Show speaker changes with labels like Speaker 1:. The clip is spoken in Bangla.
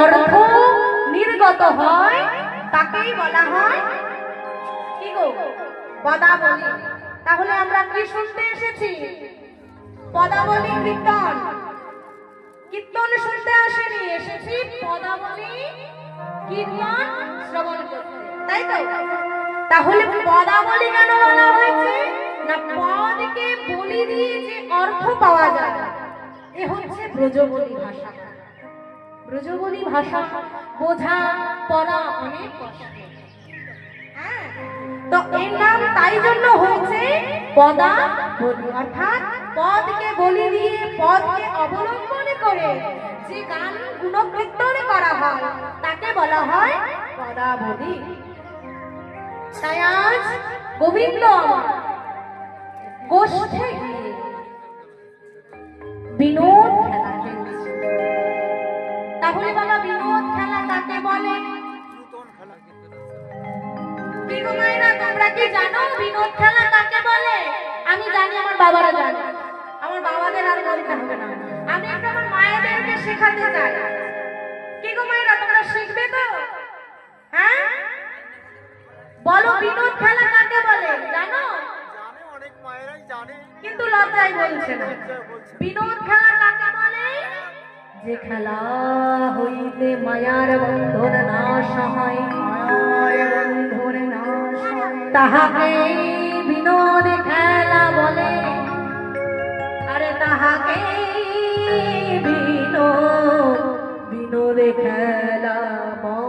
Speaker 1: অর্থ নির্গত হয়, তাকেই বলা হয় কি গো? পদাবলী। তাহলে আমরা কি শুনতে এসেছি? পদাবলী কীর্তন। কীর্তন শুনতে আসেনি, এসেছি পদাবলী কীর্তন শ্রবণ করতে। তাই তো? তাহলে পদাবলী কেন বলা হয়েছে? না পদকে বলি দিয়ে যে অর্থ পাওয়া যায়, এ হচ্ছে ব্রজবলী ভাষা। ব্রজবলী ভাষা বোঝা পড়া অনেক কষ্ট। হ্যাঁ, তো এর নাম তাই জন্য হয়েছে পদা বলি। অর্থাৎ পদকে বলি দিয়ে পদকে অবলম্বন করে যে গান গুণকীর্তন করা হয় তাকে বলা হয় পদাবলী তাই আজ গোবিন্দ গোষ্ঠে বিনু মায়েরা তোমরা কি জানো? বিনোদ খেলা কাকে বলে? আমি জানি আমার বাবারা জানে। আমার বাবাদের আর বলতে হবে না। আমি একটু আমার মায়েদেরকে শেখাতে চাই। কি গো মায়েরা তোমরা শিখবে তো? হ্যাঁ? বলো বিনোদ খেলা কাকে বলে? জানো?
Speaker 2: জানে অনেক মায়েরাই জানে।
Speaker 1: কিন্তু বলছে না। বিনোদ খেলা কাকে বলে? যে খেলা হইতে মায়ার বন্ধন নাশ তাহাকে বিনোদ খেলা বলে। আরে তাহাকে বিনোদ বিনোদ খেলা বলে।